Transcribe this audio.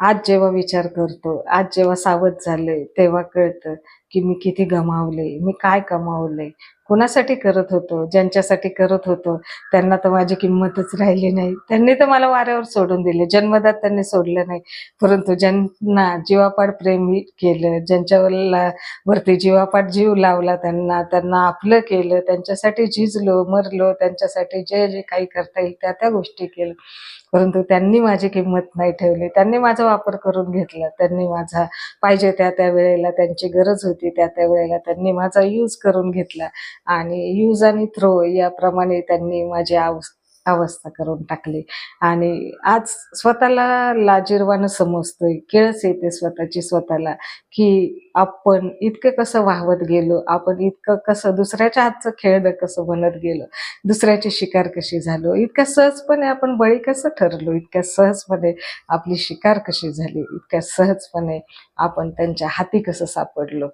आज जेव्हा विचार करतो आज जेव्हा सावध झाले तेव्हा कळतं की मी किती गमावले मी काय कमावले कोणासाठी करत होतो ज्यांच्यासाठी करत होतो त्यांना तर माझी किंमतच राहिली नाही. त्यांनी तर मला वाऱ्यावर सोडून दिले जन्मदात त्यांनी सोडलं नाही. परंतु ज्यांना जीवापाड प्रेम केलं ज्यांच्या वरती जीवापाड जीव लावला त्यांना त्यांना आपलं केलं त्यांच्यासाठी झिजलो मरलो त्यांच्यासाठी जे जे काही करता येईल त्या त्या गोष्टी केलं परंतु त्यांनी माझी किंमत नाही ठेवली. त्यांनी माझा वापर करून घेतला. त्यांनी माझा पाहिजे त्या त्या वेळेला त्यांची गरज होती त्या त्या वेळेला त्यांनी माझा यूज करून घेतला. आणि यूज आणि थ्रो याप्रमाणे त्यांनी माझी आव अवस्था करून टाकली. आणि आज स्वतःला लाजीरवानं समजतोय केळच येते स्वतःची स्वतःला की आपण इतकं कसं वाहवत गेलो आपण इतकं कसं दुसऱ्याच्या हातचं खेळणं कसं बनत गेलो दुसऱ्याची शिकार कशी झालो इतक्या सहजपणे आपण बळी कसं ठरलो इतक्या सहजपणे आपली शिकार कशी झाली इतक्या सहजपणे आपण त्यांच्या हाती कसं सापडलो.